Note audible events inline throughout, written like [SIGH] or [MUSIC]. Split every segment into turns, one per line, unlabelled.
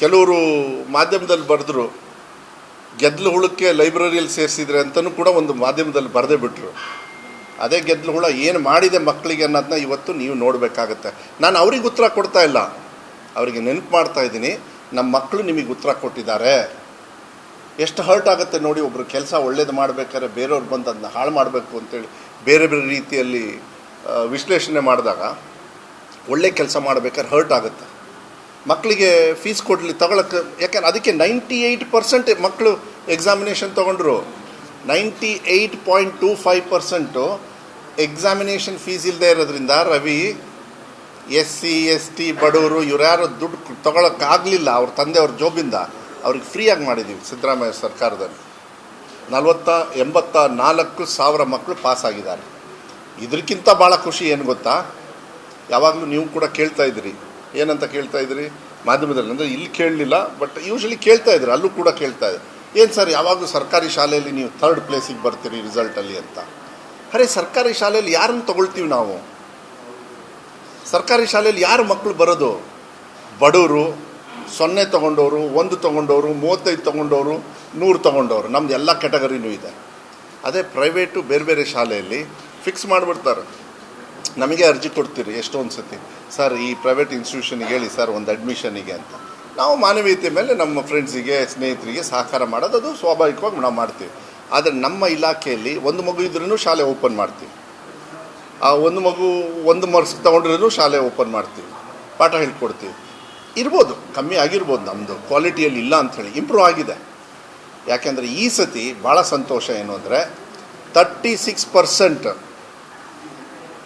ಕೆಲವರು ಮಾಧ್ಯಮದಲ್ಲಿ ಬರೆದ್ರು ಗೆದ್ದಲು ಹುಳಕ್ಕೆ ಲೈಬ್ರರಿಯಲ್ಲಿ ಸೇರಿಸಿದ್ರೆ ಅಂತಲೂ ಕೂಡ ಒಂದು ಮಾಧ್ಯಮದಲ್ಲಿ ಬರೆದೇ ಬಿಟ್ರು. ಅದೇ ಗೆದ್ಲು ಹುಳ ಏನು ಮಾಡಿದೆ ಮಕ್ಕಳಿಗೆ ಅನ್ನೋದನ್ನ ಇವತ್ತು ನೀವು ನೋಡಬೇಕಾಗತ್ತೆ. ನಾನು ಅವ್ರಿಗೆ ಉತ್ತರ ಕೊಡ್ತಾ ಇಲ್ಲ. ಅವರಿಗೆ ನೆನಪು ಮಾಡ್ತಾ ಇದ್ದೀನಿ, ನಮ್ಮ ಮಕ್ಕಳು ನಿಮಗೆ ಉತ್ತರ ಕೊಟ್ಟಿದ್ದಾರೆ. ಎಷ್ಟು ಹರ್ಟ್ ಆಗುತ್ತೆ ನೋಡಿ ಒಬ್ಬರು ಕೆಲಸ ಒಳ್ಳೇದು ಮಾಡಬೇಕಾದ್ರೆ ಬೇರೆಯವ್ರು ಬಂದು ಅದನ್ನ ಹಾಳು ಮಾಡಬೇಕು ಅಂತೇಳಿ ಬೇರೆ ಬೇರೆ ರೀತಿಯಲ್ಲಿ ವಿಶ್ಲೇಷಣೆ ಮಾಡಿದಾಗ ಒಳ್ಳೆ ಕೆಲಸ ಮಾಡಬೇಕಾದ್ರೆ ಹರ್ಟ್ ಆಗುತ್ತೆ. ಮಕ್ಕಳಿಗೆ ಫೀಸ್ ಕೊಡಲಿ ತಗೊಳಕ್ಕೆ ಯಾಕಂದ್ರೆ ಅದಕ್ಕೆ ನೈಂಟಿ ಏಯ್ಟ್ ಪರ್ಸೆಂಟ್ ಮಕ್ಕಳು ಎಕ್ಸಾಮಿನೇಷನ್ ತೊಗೊಂಡ್ರು. Ninety eight point two five percent examination fees ಇಲ್ಲದೆ ಇರೋದ್ರಿಂದ Ravi S C S T ಬಡವರು ಇವ್ರು ಯಾರು ದುಡ್ಡು ತೊಗೊಳಕ್ಕಾಗಲಿಲ್ಲ ಅವ್ರ ತಂದೆಯವ್ರ ಜೋಬಿಂದ. ಅವ್ರಿಗೆ ಫ್ರೀಯಾಗಿ ಮಾಡಿದ್ದೀವಿ ಸಿದ್ದರಾಮಯ್ಯ ಸರ್ಕಾರದಲ್ಲಿ. ನಲವತ್ತ, ಎಂಬತ್ತ ನಾಲ್ಕು ಸಾವಿರ ಮಕ್ಕಳು ಪಾಸಾಗಿದ್ದಾರೆ ಇದಕ್ಕಿಂತ ಭಾಳ ಖುಷಿ ಏನು ಗೊತ್ತಾ? ಯಾವಾಗಲೂ ನೀವು ಕೂಡ ಕೇಳ್ತಾ ಇದ್ದೀರಿ. ಏನಂತ ಕೇಳ್ತಾ ಇದ್ರಿ? ಮಾಧ್ಯಮದಲ್ಲಿ. ಅಂದರೆ ಇಲ್ಲಿ ಕೇಳಲಿಲ್ಲ ಬಟ್ ಯೂಶಲಿ ಕೇಳ್ತಾ ಇದ್ರು, ಅಲ್ಲೂ ಕೂಡ ಕೇಳ್ತಾ ಇದೆ ಏನು ಸರ್, ಯಾವಾಗಲೂ ಸರ್ಕಾರಿ ಶಾಲೆಯಲ್ಲಿ ನೀವು ಥರ್ಡ್ ಪ್ಲೇಸಿಗೆ ಬರ್ತೀರಿ ರಿಸಲ್ಟಲ್ಲಿ ಅಂತ? ಅರೆ, ಸರ್ಕಾರಿ ಶಾಲೆಯಲ್ಲಿ ಯಾರನ್ನು ತಗೊಳ್ತೀವಿ ನಾವು? ಸರ್ಕಾರಿ ಶಾಲೆಯಲ್ಲಿ ಯಾರು ಮಕ್ಕಳು ಬರೋದು? ಬಡವರು ಸೊನ್ನೆ ತೊಗೊಂಡವರು, ಒಂದು ತೊಗೊಂಡವರು, ಮೂವತ್ತೈದು ತೊಗೊಂಡವರು, ನೂರು ತೊಗೊಂಡವರು. ನಮ್ದು ಎಲ್ಲ ಕ್ಯಾಟಗರಿನೂ ಇದೆ. ಅದೇ ಪ್ರೈವೇಟು ಬೇರೆ ಬೇರೆ ಶಾಲೆಯಲ್ಲಿ ಫಿಕ್ಸ್ ಮಾಡಿಬಿಡ್ತಾರೆ. ನಮಗೆ ಅರ್ಜಿ ಕೊಡ್ತೀರಿ ಎಷ್ಟೊಂದು ಸತಿ ಸರ್, ಈ ಪ್ರೈವೇಟ್ ಇನ್ಸ್ಟಿಟ್ಯೂಷನ್ಗೆ ಹೇಳಿ ಸರ್, ಒಂದು ಅಡ್ಮಿಷನಿಗೆ ಅಂತ. ನಾವು ಮಾನವೀಯತೆ ಮೇಲೆ ನಮ್ಮ ಫ್ರೆಂಡ್ಸಿಗೆ ಸ್ನೇಹಿತರಿಗೆ ಸಹಕಾರ ಮಾಡೋದು, ಅದು ಸ್ವಾಭಾವಿಕವಾಗಿ ನಾವು ಮಾಡ್ತೀವಿ. ಆದರೆ ನಮ್ಮ ಇಲಾಖೆಯಲ್ಲಿ ಒಂದು ಮಗು ಇದ್ರೂ ಶಾಲೆ ಓಪನ್ ಮಾಡ್ತೀವಿ. ಆ ಒಂದು ಮಗು ಒಂದು ಮಾರ್ಕ್ಸ್ ತೊಗೊಂಡ್ರೂ ಶಾಲೆ ಓಪನ್ ಮಾಡ್ತೀವಿ. ಪಾಠ ಹೇಳ್ಕೊಡ್ತೀವಿ. ಇರ್ಬೋದು, ಕಮ್ಮಿ ಆಗಿರ್ಬೋದು ನಮ್ಮದು ಕ್ವಾಲಿಟಿಯಲ್ಲಿ ಇಲ್ಲ ಅಂಥೇಳಿ ಇಂಪ್ರೂವ್ ಆಗಿದೆ. ಯಾಕೆಂದರೆ ಈ ಸತಿ ಭಾಳ ಸಂತೋಷ ಏನು ಅಂದರೆ ತರ್ಟಿ ಸಿಕ್ಸ್ ಪರ್ಸೆಂಟ್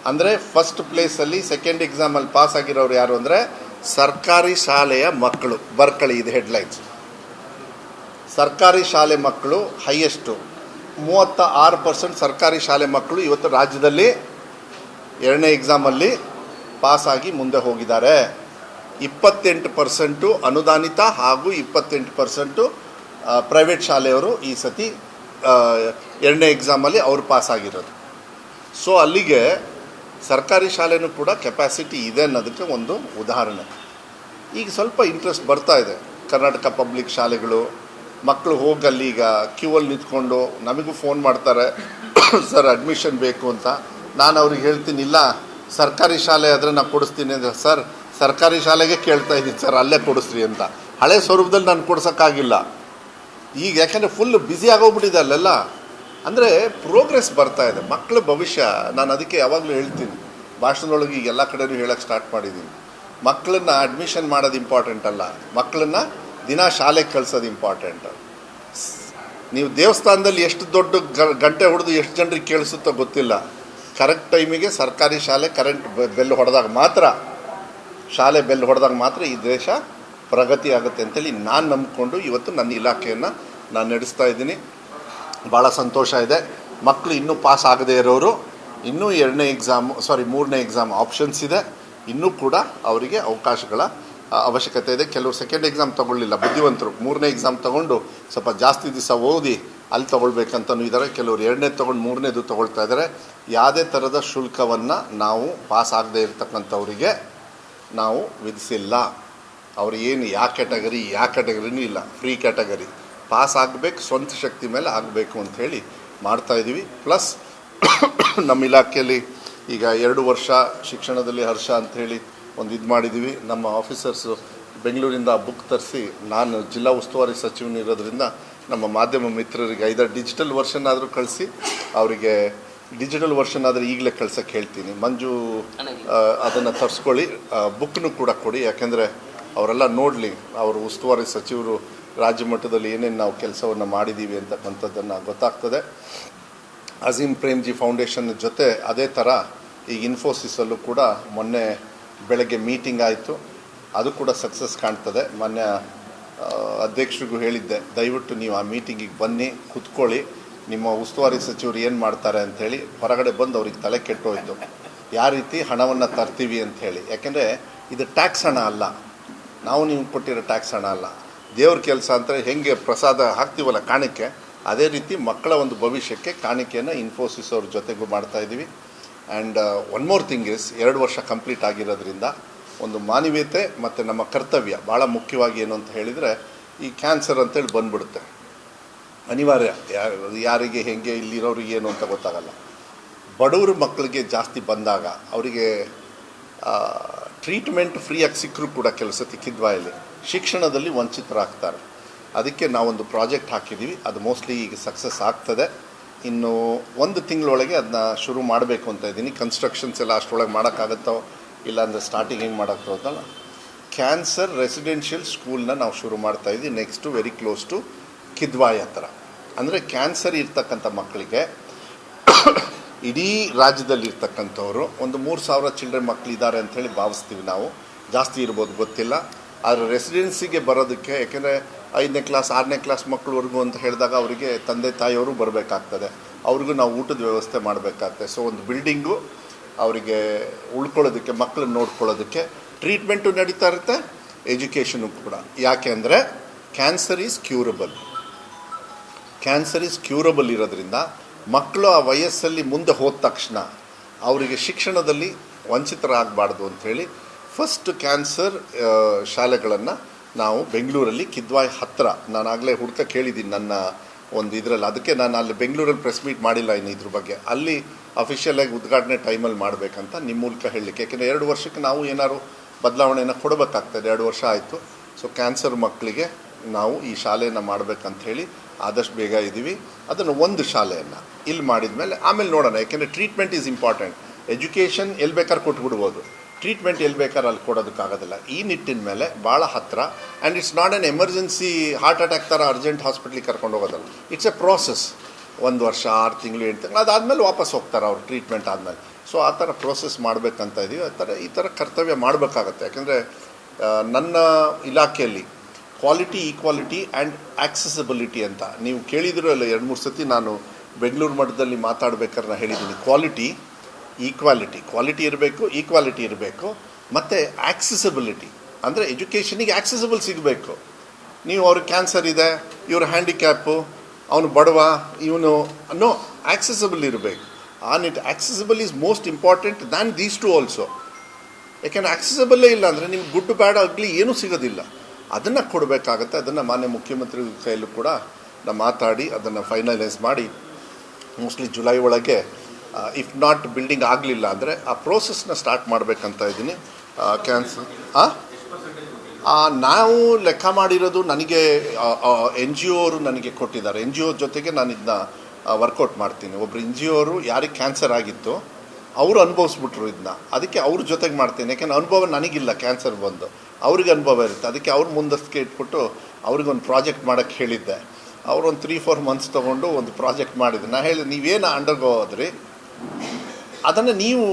ಅಂದರೆ ಫಸ್ಟ್ ಪ್ಲೇಸಲ್ಲಿ ಸೆಕೆಂಡ್ ಎಕ್ಸಾಮಲ್ಲಿ ಪಾಸ್ ಆಗಿರೋರು ಯಾರು ಅಂದರೆ ಸರ್ಕಾರಿ ಶಾಲೆಯ ಮಕ್ಕಳು. ಬರ್ಕಳಿ ಇದು ಹೆಡ್ಲೈನ್ಸ್ ಸರ್ಕಾರಿ ಶಾಲೆ ಮಕ್ಕಳು ಹೈಯೆಸ್ಟು ಮೂವತ್ತ ಆರು ಪರ್ಸೆಂಟ್ ಸರ್ಕಾರಿ ಶಾಲೆ ಮಕ್ಕಳು ಇವತ್ತು ರಾಜ್ಯದಲ್ಲಿ ಎರಡನೇ ಎಕ್ಸಾಮಲ್ಲಿ ಪಾಸಾಗಿ ಮುಂದೆ ಹೋಗಿದ್ದಾರೆ. ಇಪ್ಪತ್ತೆಂಟು ಪರ್ಸೆಂಟು ಅನುದಾನಿತ ಹಾಗೂ ಇಪ್ಪತ್ತೆಂಟು ಪರ್ಸೆಂಟು ಪ್ರೈವೇಟ್ ಶಾಲೆಯವರು ಈ ಸತಿ ಎರಡನೇ ಎಕ್ಸಾಮಲ್ಲಿ ಅವರು ಪಾಸಾಗಿರೋದು ಸೊ ಅಲ್ಲಿಗೆ ಸರ್ಕಾರಿ ಶಾಲೆನೂ ಕೂಡ ಕೆಪಾಸಿಟಿ ಇದೆ ಅನ್ನೋದಕ್ಕೆ ಒಂದು ಉದಾಹರಣೆ. ಈಗ ಸ್ವಲ್ಪ ಇಂಟ್ರೆಸ್ಟ್ ಬರ್ತಾ ಇದೆ. ಕರ್ನಾಟಕ ಪಬ್ಲಿಕ್ ಶಾಲೆಗಳು ಮಕ್ಕಳು ಹೋಗಲ್ಲಿ ಈಗ ಕ್ಯೂ ಅಲ್ಲಿ ನಿಂತ್ಕೊಂಡು ನಮಗೂ ಫೋನ್ ಮಾಡ್ತಾರೆ, [COUGHS] ಸರ್ ಅಡ್ಮಿಷನ್ ಬೇಕು ಅಂತ. ನಾನು ಅವ್ರಿಗೆ ಹೇಳ್ತೀನಿ, ಇಲ್ಲ, ಸರ್ಕಾರಿ ಶಾಲೆ ಆದರೆ ನಾನು ಕೊಡಿಸ್ತೀನಿ. ಅಂದರೆ, ಸರ್, ಸರ್ಕಾರಿ ಶಾಲೆಗೆ ಕೇಳ್ತಾ ಇದ್ದೀನಿ ಸರ್, ಅಲ್ಲೇ ಕೊಡಿಸ್ರಿ ಅಂತ. ಹಳೆ ಸ್ವರೂಪದಲ್ಲಿ ನಾನು ಕೊಡ್ಸೋಕ್ಕಾಗಿಲ್ಲ. ಈಗ ಯಾಕೆಂದರೆ ಫುಲ್ ಬ್ಯುಸಿ ಆಗೋಗ್ಬಿಟ್ಟಿದೆ ಅಲ್ಲೆಲ್ಲ. ಅಂದರೆ ಪ್ರೋಗ್ರೆಸ್ ಬರ್ತಾ ಇದೆ. ಮಕ್ಕಳ ಭವಿಷ್ಯ, ನಾನು ಅದಕ್ಕೆ ಯಾವಾಗಲೂ ಹೇಳ್ತೀನಿ. ಭಾಷಣದೊಳಗೆ ಈಗ ಎಲ್ಲ ಕಡೆನೂ ಹೇಳೋಕ್ಕೆ ಸ್ಟಾರ್ಟ್ ಮಾಡಿದ್ದೀನಿ ಮಕ್ಕಳನ್ನ ಅಡ್ಮಿಷನ್ ಮಾಡೋದು ಇಂಪಾರ್ಟೆಂಟ್ ಅಲ್ಲ. ಮಕ್ಕಳನ್ನ ದಿನ ಶಾಲೆಗೆ ಕಳಿಸೋದು ಇಂಪಾರ್ಟೆಂಟ್ ನೀವು ದೇವಸ್ಥಾನದಲ್ಲಿ ಎಷ್ಟು ದೊಡ್ಡ ಗಂಟೆ ಹೊಡೆದು ಎಷ್ಟು ಜನರಿಗೆ ಕೇಳಿಸುತ್ತೋ ಗೊತ್ತಿಲ್ಲ. ಕರೆಕ್ಟ್ ಟೈಮಿಗೆ ಸರ್ಕಾರಿ ಶಾಲೆ ಕರೆಂಟ್ ಬೆಲ್ ಹೊಡೆದಾಗ ಮಾತ್ರ, ಶಾಲೆ ಬೆಲ್ ಹೊಡೆದಾಗ ಮಾತ್ರ ಈ ದೇಶ ಪ್ರಗತಿ ಆಗುತ್ತೆ ಅಂತೇಳಿ ನಾನು ನಂಬಿಕೊಂಡು ಇವತ್ತು ನನ್ನ ಇಲಾಖೆಯನ್ನು ನಾನು ನಡೆಸ್ತಾ ಇದ್ದೀನಿ. ಭಾಳ ಸಂತೋಷ ಇದೆ. ಮಕ್ಕಳು ಇನ್ನೂ ಪಾಸ್ ಆಗದೇ ಇರೋರು, ಇನ್ನೂ ಎರಡನೇ ಎಕ್ಸಾಮು ಸಾರಿ ಮೂರನೇ ಎಕ್ಸಾಮ್ ಆಪ್ಷನ್ಸ್ ಇದೆ. ಇನ್ನೂ ಕೂಡ ಅವರಿಗೆ ಅವಕಾಶಗಳ ಅವಶ್ಯಕತೆ ಇದೆ. ಕೆಲವರು ಸೆಕೆಂಡ್ ಎಕ್ಸಾಮ್ ತೊಗೊಳ್ಳಿಲ್ಲ, ಬುದ್ಧಿವಂತರು. ಮೂರನೇ ಎಕ್ಸಾಮ್ ತಗೊಂಡು ಸ್ವಲ್ಪ ಜಾಸ್ತಿ ದಿವಸ ಓದಿ ಅಲ್ಲಿ ತೊಗೊಳ್ಬೇಕಂತನೂ ಇದ್ದಾರೆ. ಕೆಲವರು ಎರಡನೇ ತೊಗೊಂಡು ಮೂರನೇದು ತೊಗೊಳ್ತಾ ಇದ್ದಾರೆ. ಯಾವುದೇ ಥರದ ಶುಲ್ಕವನ್ನು ನಾವು ಪಾಸ್ ಆಗದೇ ಇರತಕ್ಕಂಥವರಿಗೆ ನಾವು ವಿಧಿಸಿಲ್ಲ. ಅವರು ಏನು, ಯಾವ ಕ್ಯಾಟಗರಿ ಯಾವ ಕ್ಯಾಟಗರಿನೂ ಇಲ್ಲ. ಫ್ರೀ ಕ್ಯಾಟಗರಿ ಪಾಸ್ ಆಗಬೇಕು, ಸ್ವಂತ ಶಕ್ತಿ ಮೇಲೆ ಆಗಬೇಕು ಅಂತ ಹೇಳಿ ಮಾಡ್ತಾಯಿದ್ದೀವಿ ಪ್ಲಸ್ [COUGHS] ನಮ್ಮ ಇಲಾಖೆಯಲ್ಲಿ ಈಗ ಎರಡು ವರ್ಷ ಶಿಕ್ಷಣದಲ್ಲಿ ಹರ್ಷ ಅಂಥೇಳಿ ಒಂದು ಇದು ಮಾಡಿದ್ದೀವಿ. ನಮ್ಮ ಆಫೀಸರ್ಸು ಬೆಂಗಳೂರಿಂದ ಬುಕ್ ತರಿಸಿ, ನಾನು ಜಿಲ್ಲಾ ಉಸ್ತುವಾರಿ ಸಚಿವನಿರೋದ್ರಿಂದ ನಮ್ಮ ಮಾಧ್ಯಮ ಮಿತ್ರರಿಗೆ ಐದಾರು ಡಿಜಿಟಲ್ ವರ್ಷನ್ ಆದರೂ ಕಳಿಸಿ, ಅವರಿಗೆ ಡಿಜಿಟಲ್ ವರ್ಷನ್ ಆದರೆ ಈಗಲೇ ಕಳ್ಸೋಕ್ಕೆ ಹೇಳ್ತೀನಿ. ಮಂಜು ಅದನ್ನು ತರಿಸ್ಕೊಳ್ಳಿ. ಬುಕ್ನು ಕೂಡ ಕೊಡಿ. ಯಾಕೆಂದರೆ ಅವರೆಲ್ಲ ನೋಡಲಿ, ಅವರು ಉಸ್ತುವಾರಿ ಸಚಿವರು ರಾಜ್ಯ ಮಟ್ಟದಲ್ಲಿ ಏನೇನು ನಾವು ಕೆಲಸವನ್ನು ಮಾಡಿದ್ದೀವಿ ಅಂತಕ್ಕಂಥದ್ದನ್ನು ಗೊತ್ತಾಗ್ತದೆ. ಅಜೀಂ ಪ್ರೇಮ್ಜಿ ಫೌಂಡೇಶನ್ ಜೊತೆ ಅದೇ ಥರ ಈಗ ಇನ್ಫೋಸಿಸಲ್ಲೂ ಕೂಡ ಮೊನ್ನೆ ಬೆಳಗ್ಗೆ ಮೀಟಿಂಗ್ ಆಯಿತು. ಅದು ಕೂಡ ಸಕ್ಸಸ್ ಕಾಣ್ತದೆ. ಮೊನ್ನೆ ಅಧ್ಯಕ್ಷರಿಗೂ ಹೇಳಿದ್ದೆ, ದಯವಿಟ್ಟು ನೀವು ಆ ಮೀಟಿಂಗಿಗೆ ಬನ್ನಿ, ಕುತ್ಕೊಳ್ಳಿ. ನಿಮ್ಮ ಉಸ್ತುವಾರಿ ಸಚಿವರು ಏನು ಮಾಡ್ತಾರೆ ಅಂಥೇಳಿ ಹೊರಗಡೆ ಬಂದು ಅವ್ರಿಗೆ ತಲೆ ಕೆಟ್ಟೋಯ್ತು. ಯಾವ ರೀತಿ ಹಣವನ್ನು ತರ್ತೀವಿ ಅಂಥೇಳಿ ಯಾಕೆಂದರೆ ಇದು ಟ್ಯಾಕ್ಸ್ ಹಣ ಅಲ್ಲ. ನಾವು ನೀವು ಕೊಟ್ಟಿರೋ ಟ್ಯಾಕ್ಸ್ ಹಣ ಅಲ್ಲ. ದೇವ್ರ ಕೆಲಸ ಅಂದರೆ ಹೆಂಗೆ ಪ್ರಸಾದ ಹಾಕ್ತೀವಲ್ಲ ಕಾಣಿಕೆ, ಅದೇ ರೀತಿ ಮಕ್ಕಳ ಒಂದು ಭವಿಷ್ಯಕ್ಕೆ ಕಾಣಿಕೆಯನ್ನು ಇನ್ಫೋಸಿಸ್ ಅವ್ರ ಜೊತೆಗೂ ಮಾಡ್ತಾ ಇದ್ದೀವಿ. And one more thing is ಎರಡು ವರ್ಷ ಕಂಪ್ಲೀಟ್ ಆಗಿರೋದ್ರಿಂದ ಒಂದು ಮಾನವೀಯತೆ ಮತ್ತು ನಮ್ಮ ಕರ್ತವ್ಯ ಭಾಳ ಮುಖ್ಯವಾಗಿ ಏನು ಅಂತ ಹೇಳಿದರೆ, ಈ ಕ್ಯಾನ್ಸರ್ ಅಂತೇಳಿ ಬಂದ್ಬಿಡುತ್ತೆ. ಅನಿವಾರ್ಯ ಯಾರಿಗೆ, ಹೆಂಗೆ, ಇಲ್ಲಿರೋರಿಗೆ ಏನು ಅಂತ ಗೊತ್ತಾಗಲ್ಲ. ಬಡವ್ರ ಮಕ್ಕಳಿಗೆ ಜಾಸ್ತಿ ಬಂದಾಗ, ಅವರಿಗೆ ಟ್ರೀಟ್ಮೆಂಟ್ ಫ್ರೀಯಾಗಿ ಸಿಕ್ಕರೂ ಕೂಡ ಕೆಲಸ ಕಿದ್ವಾಯಲ್ಲಿ ಶಿಕ್ಷಣದಲ್ಲಿ ವಂಚಿತರಾಗ್ತಾರೆ. ಅದಕ್ಕೆ ನಾವೊಂದು ಪ್ರಾಜೆಕ್ಟ್ ಹಾಕಿದ್ದೀವಿ. ಅದು ಮೋಸ್ಟ್ಲಿ ಈಗ ಸಕ್ಸಸ್ ಆಗ್ತದೆ. ಇನ್ನು ಒಂದು ತಿಂಗಳೊಳಗೆ ಅದನ್ನ ಶುರು ಮಾಡಬೇಕು ಅಂತ ಇದ್ದೀನಿ. ಕನ್ಸ್ಟ್ರಕ್ಷನ್ಸ್ ಎಲ್ಲ ಅಷ್ಟರೊಳಗೆ ಮಾಡೋಕ್ಕಾಗತ್ತೋ ಇಲ್ಲಾಂದರೆ ಸ್ಟಾರ್ಟಿಂಗ್ ಹೆಂಗೆ ಮಾಡೋಕ್ಕೋ ಅಂತ ಕ್ಯಾನ್ಸರ್ ರೆಸಿಡೆನ್ಷಿಯಲ್ ಸ್ಕೂಲ್ನ ನಾವು ಶುರು ಮಾಡ್ತಾ ಇದ್ದೀವಿ. Next very close to Kidwai ಹತ್ರ. ಅಂದರೆ ಕ್ಯಾನ್ಸರ್ ಇರ್ತಕ್ಕಂಥ ಮಕ್ಕಳಿಗೆ ಇಡೀ ರಾಜ್ಯದಲ್ಲಿ ಇರ್ತಕ್ಕಂಥವ್ರು ಒಂದು ಮೂರು ಸಾವಿರ ಚಿಲ್ಡ್ರನ್ ಮಕ್ಕಳಿದ್ದಾರೆ ಅಂಥೇಳಿ ಭಾವಿಸ್ತೀವಿ ನಾವು. ಜಾಸ್ತಿ ಇರ್ಬೋದು ಗೊತ್ತಿಲ್ಲ. ಆದರೆ ರೆಸಿಡೆನ್ಸಿಗೆ ಬರೋದಕ್ಕೆ, ಯಾಕೆಂದರೆ ಐದನೇ ಕ್ಲಾಸ್ ಆರನೇ ಕ್ಲಾಸ್ ಮಕ್ಕಳವರೆಗೂ ಅಂತ ಹೇಳಿದಾಗ ಅವರಿಗೆ ತಂದೆ ತಾಯಿಯವರು ಬರಬೇಕಾಗ್ತದೆ. ಅವ್ರಿಗೂ ನಾವು ಊಟದ ವ್ಯವಸ್ಥೆ ಮಾಡಬೇಕಾಗ್ತದೆ. ಸೊ ಒಂದು ಬಿಲ್ಡಿಂಗು ಅವರಿಗೆ ಉಳ್ಕೊಳ್ಳೋದಕ್ಕೆ ಮಕ್ಕಳನ್ನ ನೋಡ್ಕೊಳ್ಳೋದಕ್ಕೆ ಟ್ರೀಟ್ಮೆಂಟು ನಡೀತಾ ಇರುತ್ತೆ ಎಜುಕೇಷನು ಕೂಡ. ಯಾಕೆ ಅಂದರೆ cancer is curable cancer is curable ಇರೋದ್ರಿಂದ ಮಕ್ಕಳು ಆ ವಯಸ್ಸಲ್ಲಿ ಮುಂದೆ ಹೋದ ತಕ್ಷಣ ಅವರಿಗೆ ಶಿಕ್ಷಣದಲ್ಲಿ ವಂಚಿತರಾಗಬಾರ್ದು ಅಂಥೇಳಿ ಫಸ್ಟ್ ಕ್ಯಾನ್ಸರ್ ಶಾಲೆಗಳನ್ನು ನಾವು ಬೆಂಗಳೂರಲ್ಲಿ ಕಿದ್ವಾಯ್ ಹತ್ತಿರ ನಾನಾಗಲೇ ಹುಡ್ಕ ಕೇಳಿದ್ದೀನಿ ನನ್ನ ಒಂದು ಇದರಲ್ಲಿ. ಅದಕ್ಕೆ ನಾನು ಅಲ್ಲಿ ಬೆಂಗಳೂರಲ್ಲಿ ಪ್ರೆಸ್ ಮೀಟ್ ಮಾಡಿಲ್ಲ ಇನ್ನು ಇದ್ರ ಬಗ್ಗೆ. ಅಲ್ಲಿ ಅಫಿಷಿಯಲಾಗಿ ಉದ್ಘಾಟನೆ ಟೈಮಲ್ಲಿ ಮಾಡಬೇಕಂತ ನಿಮ್ಮ ಮೂಲಕ ಹೇಳಲಿಕ್ಕೆ. ಯಾಕೆಂದರೆ ಎರಡು ವರ್ಷಕ್ಕೆ ನಾವು ಏನಾದ್ರು ಬದಲಾವಣೆಯನ್ನು ಕೊಡಬೇಕಾಗ್ತದೆ. ಎರಡು ವರ್ಷ ಆಯಿತು. ಸೊ ಕ್ಯಾನ್ಸರ್ ಮಕ್ಕಳಿಗೆ ನಾವು ಈ ಶಾಲೆಯನ್ನು ಮಾಡಬೇಕಂತ ಹೇಳಿ ಆದಷ್ಟು ಬೇಗ ಇದ್ದೀವಿ ಅದನ್ನು ಒಂದು ಶಾಲೆಯನ್ನು ಇಲ್ಲಿ ಮಾಡಿದ ಮೇಲೆ ಆಮೇಲೆ ನೋಡೋಣ. ಯಾಕೆಂದರೆ ಟ್ರೀಟ್ಮೆಂಟ್ ಈಸ್ ಇಂಪಾರ್ಟೆಂಟ್ ಎಜುಕೇಷನ್ ಎಲ್ಲಿ ಬೇಕಾದ್ರೆ ಕೊಟ್ಬಿಡ್ಬೋದು. ಟ್ರೀಟ್ಮೆಂಟ್ ಎಲ್ಲಿ ಬೇಕಾದ್ರೆ ಅಲ್ಲಿ ಕೊಡೋದಕ್ಕಾಗೋದಿಲ್ಲ. ಈ ನಿಟ್ಟಿನ ಮೇಲೆ ಭಾಳ ಹತ್ತಿರ and it's not an emergency heart attack ಥರ ಅರ್ಜೆಂಟ್ ಹಾಸ್ಪಿಟ್ಲಿಗೆ ಕರ್ಕೊಂಡು ಹೋಗೋದಲ್ಲ. ಇಟ್ಸ್ ಎ ಪ್ರೋಸೆಸ್ ಒಂದು ವರ್ಷ, ಆರು ತಿಂಗಳು ಎಂಟು ತಿಂಗಳು ಅದಾದಮೇಲೆ ವಾಪಸ್ ಹೋಗ್ತಾರೆ ಅವ್ರು ಟ್ರೀಟ್ಮೆಂಟ್ ಆದಮೇಲೆ. ಸೊ ಆ ಥರ ಪ್ರೋಸೆಸ್ ಮಾಡಬೇಕಂತ ಇದೀವಿ. ಆ ಥರ ಈ ಥರ ಕರ್ತವ್ಯ ಮಾಡಬೇಕಾಗತ್ತೆ. ಯಾಕೆಂದರೆ ನನ್ನ ಇಲಾಖೆಯಲ್ಲಿ ಕ್ವಾಲಿಟಿ ಈಕ್ವಾಲಿಟಿ ಆ್ಯಂಡ್ ಆಕ್ಸೆಸಿಬಿಲಿಟಿ ಅಂತ. ನೀವು ಕೇಳಿದ್ರು ಅಲ್ಲ, ಎರಡು ಮೂರು ಸತಿ ನಾನು ಬೆಂಗಳೂರು ಮಟ್ಟದಲ್ಲಿ ಮಾತಾಡ್ಬೇಕಾದ್ರೆ ನಾನು ಹೇಳಿದ್ದೀನಿ ಕ್ವಾಲಿಟಿ ಈಕ್ವಾಲಿಟಿ ಕ್ವಾಲಿಟಿ ಇರಬೇಕು ಈಕ್ವಾಲಿಟಿ ಇರಬೇಕು. ಮತ್ತು ಆಕ್ಸೆಸಿಬಿಲಿಟಿ ಅಂದರೆ ಎಜುಕೇಷನಿಗೆ ಆಕ್ಸೆಸಿಬಲ್ ಸಿಗಬೇಕು. ನೀವು ಅವ್ರಿಗೆ ಕ್ಯಾನ್ಸರ್ ಇದೆ, ಇವ್ರ ಹ್ಯಾಂಡಿಕ್ಯಾಪು ಅವನು ಬಡವ, ಇವನು ಅನ್ನೋ ಆಕ್ಸೆಸಿಬಲ್ ಇರಬೇಕು. On it accessible is most important than these to also ಯಾಕೆಂದರೆ ಆಕ್ಸೆಸಿಬಲ್ಲೇ ಇಲ್ಲ ಅಂದರೆ ನಿಮ್ಗೆ ಗುಡ್ ಬ್ಯಾಡ್ ಆಗಲಿ ಏನೂ ಸಿಗೋದಿಲ್ಲ. ಅದನ್ನು ಕೊಡಬೇಕಾಗತ್ತೆ, ಅದನ್ನು ಮಾನ್ಯ ಮುಖ್ಯಮಂತ್ರಿ ಕೈಯಲ್ಲೂ ಕೂಡ ನಾವು ಮಾತಾಡಿ, ಅದನ್ನು ಫೈನಲೈಸ್ ಮಾಡಿ ಮೋಸ್ಟ್ಲಿ ಜುಲೈ ಒಳಗೆ ಇಫ್ ನಾಟ್ ಬಿಲ್ಡಿಂಗ್ ಆಗಲಿಲ್ಲ ಅಂದರೆ ಆ ಪ್ರೋಸೆಸ್ನ ಸ್ಟಾರ್ಟ್ ಮಾಡಬೇಕಂತ ಇದ್ದೀನಿ. ಕ್ಯಾನ್ಸಲ್ ಹಾಂ ನಾವು ಲೆಕ್ಕ ಮಾಡಿರೋದು ನನಗೆ ಎನ್ ಜಿ ಒ ಅವರು ನನಗೆ ಕೊಟ್ಟಿದ್ದಾರೆ. ಎನ್ ಜಿ ಒ ಜೊತೆಗೆ ನಾನು ಇದನ್ನ ವರ್ಕೌಟ್ ಮಾಡ್ತೀನಿ. ಒಬ್ರು ಎನ್ ಜಿ ಒ ಅವರು ಯಾರಿಗೆ ಕ್ಯಾನ್ಸರ್ ಆಗಿತ್ತು, ಅವರು ಅನುಭವಿಸ್ಬಿಟ್ರು ಇದನ್ನ ಅದಕ್ಕೆ ಅವ್ರ ಜೊತೆಗೆ ಮಾಡ್ತೀನಿ. ಯಾಕೆಂದ್ರೆ ಅನುಭವ ನನಗಿಲ್ಲ ಕ್ಯಾನ್ಸರ್ ಬಂದು. ಅವ್ರಿಗೆ ಅನುಭವ ಇರುತ್ತೆ. ಅದಕ್ಕೆ ಅವ್ರ ಮುಂದಸ್ತಿಗೆ ಇಟ್ಬಿಟ್ಟು ಅವ್ರಿಗೊಂದು ಪ್ರಾಜೆಕ್ಟ್ ಮಾಡೋಕ್ಕೆ ಹೇಳಿದ್ದೆ. ಅವ್ರು ಒಂದು ತ್ರೀ ಫೋರ್ ಮಂತ್ಸ್ ತೊಗೊಂಡು ಒಂದು ಪ್ರಾಜೆಕ್ಟ್ ಮಾಡಿದ್ರು ನಾನು ಹೇಳಿದೆ, ನೀವೇನು ಅಂಡರ್ಗೋ ಹೋದ್ರಿ ಅದನ್ನು ನೀವು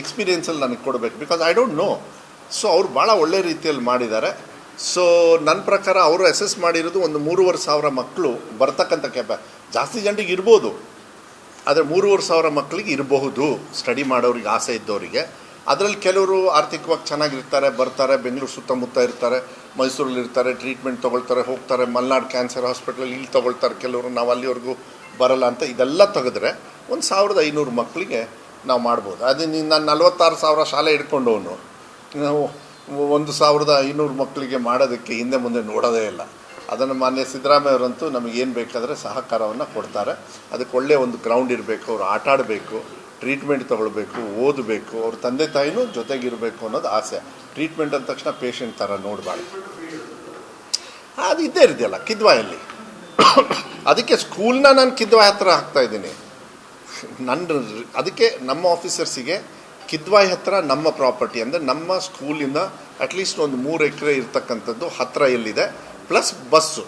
ಎಕ್ಸ್ಪೀರಿಯೆನ್ಸಲ್ಲಿ ನನಗೆ ಕೊಡಬೇಕು. Because I don't know so ಅವ್ರು ಭಾಳ ಒಳ್ಳೆ ರೀತಿಯಲ್ಲಿ ಮಾಡಿದ್ದಾರೆ. ಸೊ ನನ್ನ ಪ್ರಕಾರ ಅವರು ಅಸೆಸ್ ಮಾಡಿರೋದು ಒಂದು ಮೂರುವರೆ ಸಾವಿರ ಮಕ್ಕಳು ಬರ್ತಕ್ಕಂಥ ಕೆಪ ಜಾಸ್ತಿ ಜನರಿಗೆ ಇರ್ಬೋದು. ಆದರೆ ಮೂರುವರೆ ಸಾವಿರ ಮಕ್ಕಳಿಗೆ ಇರಬಹುದು. ಸ್ಟಡಿ ಮಾಡೋರಿಗೆ ಆಸೆ ಇದ್ದವರಿಗೆ. ಅದರಲ್ಲಿ ಕೆಲವರು ಆರ್ಥಿಕವಾಗಿ ಚೆನ್ನಾಗಿರ್ತಾರೆ, ಬರ್ತಾರೆ, ಬೆಂಗಳೂರು ಸುತ್ತಮುತ್ತ ಇರ್ತಾರೆ, ಮೈಸೂರಲ್ಲಿ ಇರ್ತಾರೆ ಟ್ರೀಟ್ಮೆಂಟ್ ತೊಗೊಳ್ತಾರೆ, ಹೋಗ್ತಾರೆ, ಮಲ್ನಾಡ್ ಕ್ಯಾನ್ಸರ್ ಹಾಸ್ಪಿಟ್ಲಲ್ಲಿ ಇಲ್ಲಿ ತೊಗೊಳ್ತಾರೆ. ಕೆಲವರು ನಾವು ಅಲ್ಲಿವರೆಗೂ ಬರಲ್ಲ ಅಂತ ಇದೆಲ್ಲ ತೆಗೆದ್ರೆ ಒಂದು ಸಾವಿರದ ಐನೂರು ಮಕ್ಕಳಿಗೆ ನಾವು ಮಾಡ್ಬೋದು. ಅದು ನೀನು ನಾನು ನಲ್ವತ್ತಾರು ಸಾವಿರ ಶಾಲೆ ಹಿಡ್ಕೊಂಡವನು. ನಾವು ಒಂದು ಸಾವಿರದ ಐನೂರು ಮಕ್ಕಳಿಗೆ ಮಾಡೋದಕ್ಕೆ ಹಿಂದೆ ಮುಂದೆ ನೋಡೋದೇ ಇಲ್ಲ. ಅದನ್ನು ಮಾನ್ಯ ಸಿದ್ದರಾಮಯ್ಯವರಂತೂ ನಮಗೆ ಏನು ಬೇಕಾದರೆ ಸಹಕಾರವನ್ನು ಕೊಡ್ತಾರೆ. ಅದಕ್ಕೆ ಒಳ್ಳೆಯ ಒಂದು ಗ್ರೌಂಡ್ ಇರಬೇಕು, ಅವ್ರು ಆಟ ಆಡಬೇಕು ಟ್ರೀಟ್ಮೆಂಟ್ ತೊಗೊಳ್ಬೇಕು, ಓದಬೇಕು, ಅವ್ರ ತಂದೆ ತಾಯಿನೂ ಜೊತೆಗಿರಬೇಕು ಅನ್ನೋದು ಆಸೆ. ಟ್ರೀಟ್ಮೆಂಟ್ ಅಂದ ತಕ್ಷಣ ಪೇಷಂಟ್ ಥರ ನೋಡಬಾರ್ದು. ಅದು ಇದ್ದೇ ಇರಿದೆಯಲ್ಲ, ಕಿದ್ವಾಯಲ್ಲಿ. ಅದಕ್ಕೆ ಸ್ಕೂಲ್ನ ನಾನು ಕಿದ್ವಾಯ ಹತ್ರ ಹಾಕ್ತಾ ಇದ್ದೀನಿ. ನನ್ನ ಅದಕ್ಕೆ ನಮ್ಮ ಆಫೀಸರ್ಸಿಗೆ ಕಿದ್ವಾಯ್ ಹತ್ತಿರ ನಮ್ಮ ಪ್ರಾಪರ್ಟಿ ಅಂದರೆ ನಮ್ಮ ಸ್ಕೂಲಿಂದ ಅಟ್ಲೀಸ್ಟ್ ಒಂದು ಮೂರು ಎಕರೆ ಇರ್ತಕ್ಕಂಥದ್ದು ಹತ್ತಿರ ಎಲ್ಲಿದೆ. ಪ್ಲಸ್ ಬಸ್ಸು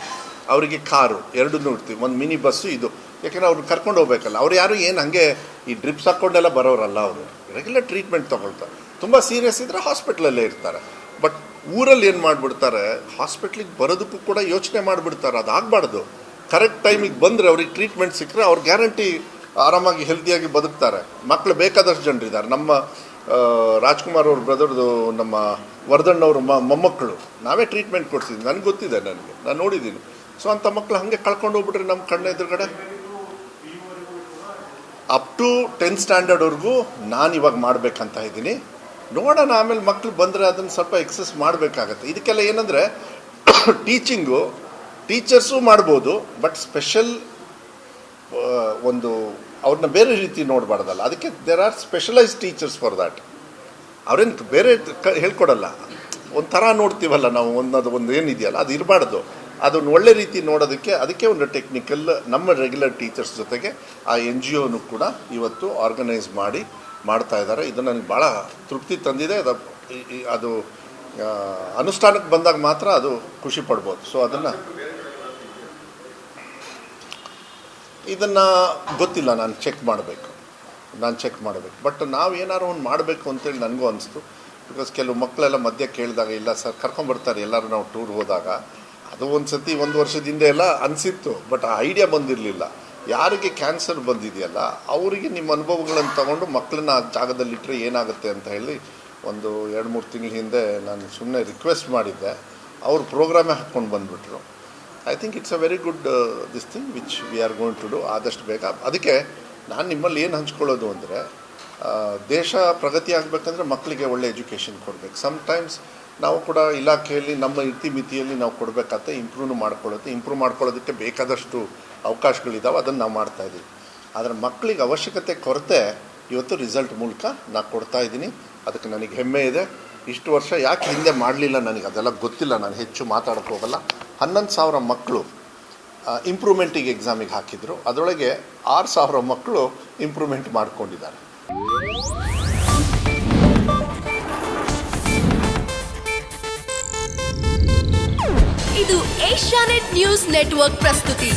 ಅವರಿಗೆ ಕಾರು ಎರಡನ್ನೂ ನೋಡ್ತೀವಿ. ಒಂದು ಮಿನಿ ಬಸ್ಸು ಇದು. ಯಾಕೆಂದರೆ ಅವ್ರು ಕರ್ಕೊಂಡು ಹೋಗ್ಬೇಕಲ್ಲ. ಅವ್ರು ಯಾರು ಏನು ಹಾಗೆ ಈ ಡ್ರಿಪ್ಸ್ ಹಾಕ್ಕೊಂಡೆಲ್ಲ ಬರೋರಲ್ಲ ಅವರು. ರೆಗ್ಯುಲರ್ ಟ್ರೀಟ್ಮೆಂಟ್ ತೊಗೊಳ್ತಾರೆ. ತುಂಬ ಸೀರಿಯಸ್ ಇದ್ದರೆ ಹಾಸ್ಪಿಟ್ಲಲ್ಲೇ ಇರ್ತಾರೆ. ಬಟ್ ಊರಲ್ಲಿ ಏನು ಮಾಡಿಬಿಡ್ತಾರೆ? ಹಾಸ್ಪಿಟ್ಲಿಗೆ ಬರೋದಕ್ಕೂ ಕೂಡ ಯೋಚನೆ ಮಾಡಿಬಿಡ್ತಾರೆ. ಅದು ಆಗಬಾರ್ದು. ಕರೆಕ್ಟ್ ಟೈಮಿಗೆ ಬಂದರೆ ಅವ್ರಿಗೆ ಟ್ರೀಟ್ಮೆಂಟ್ ಸಿಕ್ಕರೆ ಅವ್ರ ಗ್ಯಾರಂಟಿ ಆರಾಮಾಗಿ ಹೆಲ್ತಿಯಾಗಿ ಬದುಕ್ತಾರೆ. ಮಕ್ಕಳು ಬೇಕಾದಷ್ಟು ಜನರಿದ್ದಾರೆ. ನಮ್ಮ ರಾಜ್ಕುಮಾರ್ ಅವ್ರ ಬ್ರದರ್ದು ನಮ್ಮ ವರ್ಧಣ್ಣವ್ರ ಮ, ಮೊಮ್ಮಕ್ಕಳು, ನಾವೇ ಟ್ರೀಟ್ಮೆಂಟ್ ಕೊಡ್ಸಿದ್ವಿ. ನನಗೆ ಗೊತ್ತಿದೆ ನನಗೆ. ನಾನು ನೋಡಿದ್ದೀನಿ. ಸೊ ಅಂಥ ಮಕ್ಕಳು ಹಾಗೆ ಕಳ್ಕೊಂಡು ಹೋಗ್ಬಿಟ್ರೆ ನಮ್ಮ ಕಣ್ಣ ಎದುರುಗಡೆ? ಅಪ್ ಟು ಟೆಂತ್ ಸ್ಟ್ಯಾಂಡರ್ಡ್ವರೆಗೂ ನಾನು ಇವಾಗ ಮಾಡಬೇಕಂತ ಇದ್ದೀನಿ. ನೋಡೋಣ, ಆಮೇಲೆ ಮಕ್ಕಳು ಬಂದರೆ ಅದನ್ನು ಸ್ವಲ್ಪ ಎಕ್ಸಸ್ ಮಾಡಬೇಕಾಗತ್ತೆ. ಇದಕ್ಕೆಲ್ಲ ಏನಂದರೆ ಟೀಚಿಂಗು ಟೀಚರ್ಸು ಮಾಡ್ಬೋದು ಬಟ್ ಸ್ಪೆಷಲ್ ಒಂದು ಅವ್ರನ್ನ ಬೇರೆ ರೀತಿ ನೋಡಬಾರ್ದಲ್ಲ. ಅದಕ್ಕೆ there are specialise teachers for that ಅವ್ರೇನು ಬೇರೆ ಕ, ಹೇಳ್ಕೊಡಲ್ಲ. ಒಂಥರ ನೋಡ್ತೀವಲ್ಲ ನಾವು, ಒಂದದು ಒಂದು ಏನಿದೆಯಲ್ಲ, ಅದು ಇರಬಾರ್ದು. ಅದನ್ನು ಒಳ್ಳೆ ರೀತಿ ನೋಡೋದಕ್ಕೆ, ಅದಕ್ಕೆ ಒಂದು ಟೆಕ್ನಿಕಲ್ ನಮ್ಮ ರೆಗ್ಯುಲರ್ ಟೀಚರ್ಸ್ ಜೊತೆಗೆ ಆ ಎನ್ ಜಿ ಒನು ಕೂಡ ಇವತ್ತು ಆರ್ಗನೈಸ್ ಮಾಡಿ, ಮಾಡ್ತಾ ಇದ್ದಾರೆ. ಇದು ನನಗೆ ಭಾಳ ತೃಪ್ತಿ ತಂದಿದೆ. ಅದು ಅದು ಅನುಷ್ಠಾನಕ್ಕೆ ಬಂದಾಗ ಮಾತ್ರ ಅದು ಖುಷಿ ಪಡ್ಬೋದು. ಸೊ ಅದನ್ನು ಇದನ್ನು ಗೊತ್ತಿಲ್ಲ, ನಾನು ಚೆಕ್ ಮಾಡಬೇಕು. ನಾನು ಚೆಕ್ ಮಾಡಬೇಕು. ಬಟ್ ನಾವು ಏನಾದ್ರು ಒಂದು ಮಾಡಬೇಕು ಅಂತೇಳಿ ನನಗೂ ಅನಿಸ್ತು. ಬಿಕಾಸ್ ಕೆಲವು ಮಕ್ಕಳೆಲ್ಲ ಮಧ್ಯ ಕೇಳಿದಾಗ, ಇಲ್ಲ ಸರ್ ಕರ್ಕೊಂಬರ್ತಾರೆ ಎಲ್ಲರೂ ನಾವು ಟೂರ್ ಹೋದಾಗ. ಅದು ಒಂದು ಸತಿ ಒಂದು ವರ್ಷದ ಹಿಂದೆ ಎಲ್ಲ ಅನಿಸಿತ್ತು. ಬಟ್ ಆ ಐಡಿಯಾ ಬಂದಿರಲಿಲ್ಲ. ಯಾರಿಗೆ ಕ್ಯಾನ್ಸರ್ ಬಂದಿದೆಯಲ್ಲ, ಅವರಿಗೆ ನಿಮ್ಮ ಅನುಭವಗಳನ್ನು ತಗೊಂಡು ಮಕ್ಕಳನ್ನ ಆ ಜಾಗದಲ್ಲಿಟ್ಟರೆ ಏನಾಗುತ್ತೆ ಅಂತ ಹೇಳಿ ಒಂದು ಎರಡು ಮೂರು ತಿಂಗಳ ಹಿಂದೆ ನಾನು ಸುಮ್ಮನೆ ರಿಕ್ವೆಸ್ಟ್ ಮಾಡಿದ್ದೆ. ಅವರು ಪ್ರೋಗ್ರಾಮೇ ಹಾಕ್ಕೊಂಡು ಬಂದುಬಿಟ್ರು. I think it's a very good this thing which we are going to do ಆದಷ್ಟು ಬೇಗ. ಅದಕ್ಕೆ ನಾನು ನಿಮ್ಮಲ್ಲಿ ಏನು ಹಂಚ್ಕೊಳ್ಳೋದು ಅಂದರೆ ದೇಶ ಪ್ರಗತಿ ಆಗಬೇಕಂದ್ರೆ ಮಕ್ಕಳಿಗೆ ಒಳ್ಳೆ ಎಜುಕೇಷನ್ ಕೊಡಬೇಕು. ಸಮ್ಟೈಮ್ಸ್ ನಾವು ಕೂಡ ಇಲಾಖೆಯಲ್ಲಿ, ನಮ್ಮ ಇತಿ ಮಿತಿಯಲ್ಲಿ ನಾವು ಕೊಡಬೇಕಾಗತ್ತೆ ಇಂಪ್ರೂವ್ ಮಾಡ್ಕೊಳ್ಳೋದು ಇಂಪ್ರೂವ್ ಮಾಡ್ಕೊಳ್ಳೋದಕ್ಕೆ ಬೇಕಾದಷ್ಟು ಅವಕಾಶಗಳಿದ್ದಾವೆ ಅದನ್ನು ನಾವು ಮಾಡ್ತಾಯಿದ್ದೀವಿ ಆದರೆ ಮಕ್ಕಳಿಗೆ ಅವಶ್ಯಕತೆ ಕೊರತೆ ಇವತ್ತು ರಿಸಲ್ಟ್ ಮೂಲಕ ನಾನು ಕೊಡ್ತಾ ಇದ್ದೀನಿ. ಅದಕ್ಕೆ ನನಗೆ ಹೆಮ್ಮೆ ಇದೆ. ಇಷ್ಟು ವರ್ಷ ಯಾಕೆ ಹಿಂದೆ ಮಾಡಲಿಲ್ಲ ನನಗೆ? ಅದೆಲ್ಲ ಗೊತ್ತಿಲ್ಲ. ನಾನು ಹೆಚ್ಚು ಮಾತಾಡೋಕ್ಕೆ ಹೋಗಲ್ಲ. ಹನ್ನೊಂದು ಸಾವಿರ ಮಕ್ಕಳು ಇಂಪ್ರೂವ್ಮೆಂಟಿಗೆ ಎಕ್ಸಾಮಿಗೆ ಹಾಕಿದ್ರು. ಅದರೊಳಗೆ ಆರು ಸಾವಿರ ಮಕ್ಕಳು ಇಂಪ್ರೂವ್ಮೆಂಟ್ ಮಾಡ್ಕೊಂಡಿದ್ದಾರೆ.
ಇದು ಏಷ್ಯಾನೆಟ್ ನ್ಯೂಸ್ ನೆಟ್ವರ್ಕ್ ಪ್ರಸ್ತುತಿ.